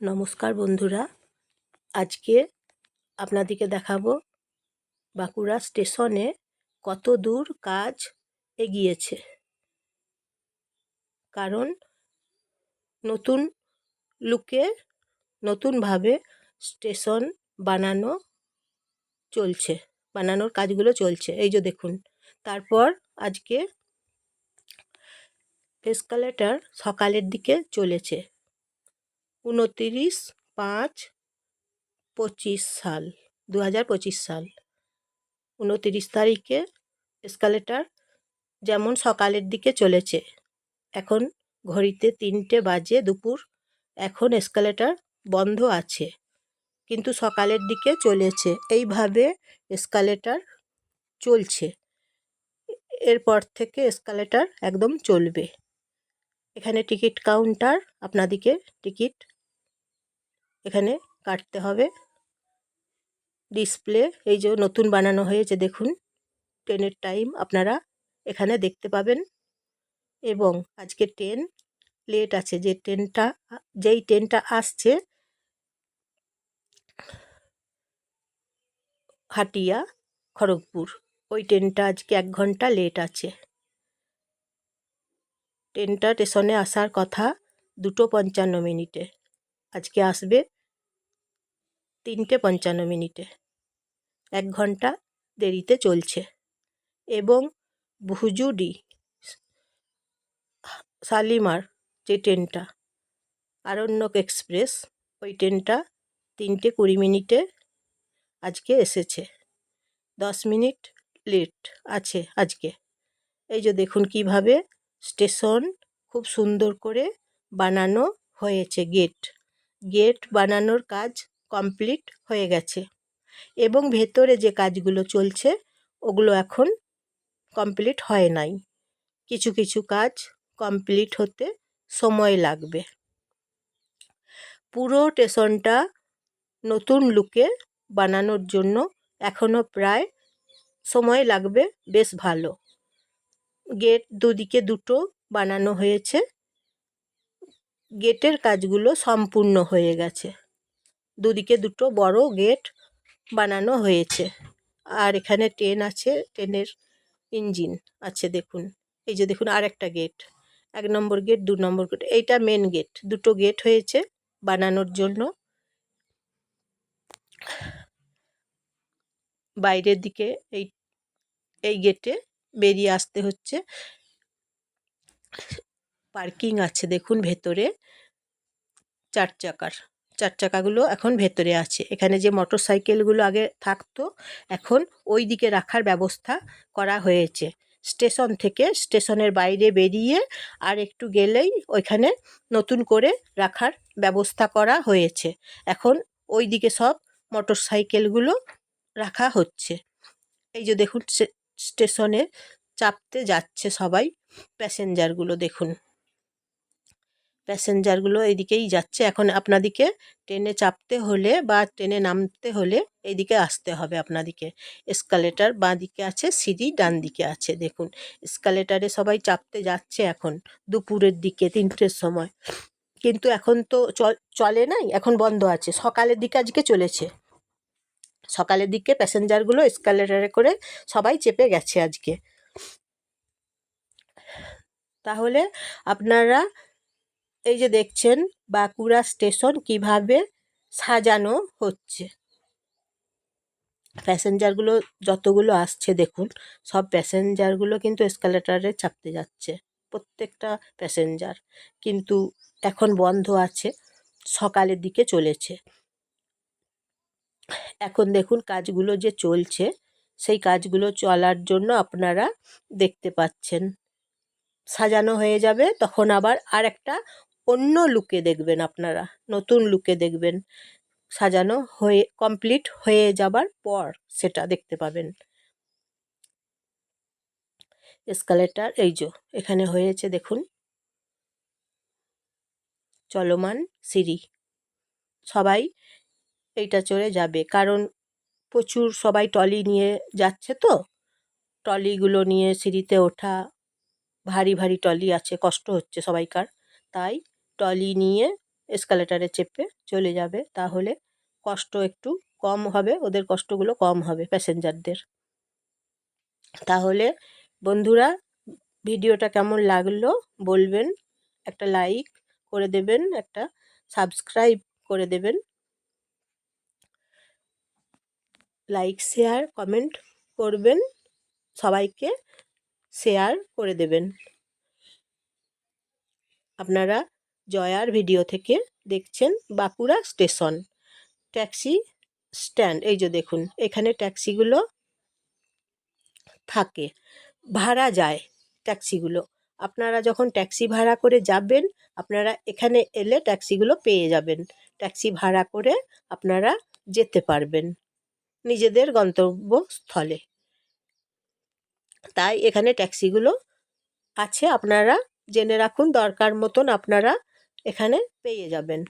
নমস্কার বন্ধুরা। আজকে আপনাদেরকে দেখাবো বাঁকুড়া স্টেশনে কত দূর কাজ এগিয়েছে। কারণ নতুন লুকে নতুনভাবে স্টেশন বানানো চলছে, বানানোর কাজগুলো চলছে। এই যে দেখুন, তারপর আজকে এসকালেটার সকালের দিকে চলেছে। উনতিরিশ পাঁচ পঁচিশ সাল দু হাজার পঁচিশ সাল। উনতিরিশ তারিখে এসকালেটার যেমন সকালের দিকে চলেছে, এখন ঘড়িতে তিনটে বাজে দুপুর, এখন এসকালেটার বন্ধ আছে, কিন্তু সকালের দিকে চলেছে। এইভাবে এসকালেটার চলছে। এরপর থেকে এসকালেটার একদম চলবে। এখানে টিকিট কাউন্টার আপনাদিকে টিকিট এখানে কাটতে হবে। ডিসপ্লে, এই যে নতুন বানানো হয়েছে, দেখুন। ট্রেনের টাইম আপনারা এখানে দেখতে পাবেন। এবং আজকে ট্রেন লেট আছে। যে ট্রেনটা যেই ট্রেনটা আসছে, হাটিয়া, খড়গপুর, ওই ট্রেনটা আজকে এক ঘণ্টা লেট আছে। ট্রেনটা স্টেশনে আসার কথা দুটো পঞ্চান্ন মিনিটে। আজকে আসবে তিনটে পঞ্চান্ন মিনিটে। এক ঘণ্টা দেরিতে চলছে। এবং ভুজুডি শালিমার যে ট্রেনটা, আরণ্যক এক্সপ্রেস, ওই ট্রেনটা তিনটে কুড়ি মিনিটে আজকে এসেছে। দশ মিনিট লেট আছে আজকে। এই যে দেখুন কীভাবে স্টেশন খুব সুন্দর করে বানানো হয়েছে গেট। গেট বানানোর কাজ কমপ্লিট হয়ে গেছে। এবং ভেতরে যে কাজগুলো চলছে, ওগুলো এখন কমপ্লিট হয় নাই। কিছু কিছু কাজ কমপ্লিট হতে সময় লাগবে। পুরো স্টেশনটা নতুন লুকে বানানোর জন্য এখনও প্রায় সময় লাগবে, বেশ ভালো। গেট দুদিকে দুটো বানানো হয়েছে। গেটের কাজগুলো সম্পূর্ণ হয়ে গেছে। দুদিকে দুটো বড় গেট বানানো হয়েছে। আর এখানে ট্রেন আছে, ট্রেনের ইঞ্জিন আছে দেখুন। এই যে দেখুন আর একটা গেট, এক নম্বর গেট, দু নম্বর গেট, এইটা মেন গেট দুটো গেট হয়েছে বানানোর জন্য। বাইরের দিকে এই এই গেটে বেরিয়ে আসতে হচ্ছে। পার্কিং আছে দেখুন ভেতরে, চার চাকার। চার চাকাগুলো এখন ভেতরে আছে। এখানে যে মোটর সাইকেলগুলো আগে থাকতো, এখন ওই দিকে রাখার ব্যবস্থা করা হয়েছে। স্টেশন থেকে স্টেশনের বাইরে বেরিয়ে আর একটু গেলেই ওইখানে নতুন করে রাখার ব্যবস্থা করা হয়েছে। এখন ওই দিকে সব মোটর সাইকেলগুলো রাখা হচ্ছে। এই যে দেখুন স্টেশনে চাপতে যাচ্ছে সবাই। প্যাসেঞ্জারগুলো দেখুন। প্যাসেঞ্জারগুলো এইদিকেই যাচ্ছে। এখন আপনাদিকে ট্রেনে চাপতে হলে বা ট্রেনে নামতে হলে এইদিকে আসতে হবে আপনাদিকে। এসকালেটার বাঁ দিকে আছে, সিঁড়ি ডান দিকে আছে, দেখুন। এসকালেটারে সবাই চাপতে যাচ্ছে এখন, দুপুরের দিকে, তিনটের সময়। কিন্তু এখন তো চলে নাই, এখন বন্ধ আছে। সকালের দিকে আজকে চলেছে। সকালের দিকে প্যাসেঞ্জারগুলো এসকালেটারে করে সবাই চেপে গেছে আজকে। তাহলে আপনারা এই যে দেখছেন বাঁকুড়া স্টেশন কীভাবে সাজানো হচ্ছে। প্যাসেঞ্জারগুলো যতগুলো আসছে দেখুন, সব প্যাসেঞ্জারগুলো কিন্তু এসকালেটারে চাপতে যাচ্ছে, প্রত্যেকটা প্যাসেঞ্জার। কিন্তু এখন বন্ধ আছে, সকালের দিকে চলেছে। এখন দেখুন কাজগুলো যে চলছে, সেই কাজগুলো চলার জন্য আপনারা দেখতে পাচ্ছেন। সাজানো হয়ে যাবে, তখন আবার আর একটা অন্য লুকে দেখবেন আপনারা, নতুন লুকে দেখবেন। সাজানো হয়ে কমপ্লিট হয়ে যাবার পর সেটা দেখতে পাবেন। এসকালেটার এই যে, এখানে হয়েছে দেখুন। চলমান সিঁড়ি। সবাই এইটা চড়ে যাবে, কারণ প্রচুর সবাই টলি নিয়ে যাচ্ছে তো। টলিগুলো নিয়ে সিঁড়িতে ওঠা, ভারী ভারী টলি আছে, কষ্ট হচ্ছে সবাইকার। তাই টলি নিয়ে এসকালেটারে চেপে চলে যাবে। তাহলে কষ্ট একটু কম হবে, ওদের কষ্টগুলো কম হবে প্যাসেঞ্জারদের তাহলে বন্ধুরা, ভিডিওটা কেমন লাগল বলবেন, একটা লাইক করে দেবেন, একটা সাবস্ক্রাইব করে দেবেন। লাইক শেয়ার কমেন্ট করবেন, সবাইকে শেয়ার করে দেবেন। আপনারা জয়ার ভিডিও থেকে দেখছেন বাঁকুড়া স্টেশন। ট্যাক্সি স্ট্যান্ড, এই যে দেখুন, এখানে ট্যাক্সিগুলো থাকে, ভাড়া যায় ট্যাক্সিগুলো। আপনারা যখন ট্যাক্সি ভাড়া করে যাবেন, আপনারা এখানে এলে ট্যাক্সিগুলো পেয়ে যাবেন। ট্যাক্সি ভাড়া করে আপনারা যেতে পারবেন নিজেদের গন্তব্যস্থলে। তাই এখানে ট্যাক্সিগুলো আছে, আপনারা জেনে রাখুন, দরকার মতন আপনারা এখানে পেয়ে যাবেন।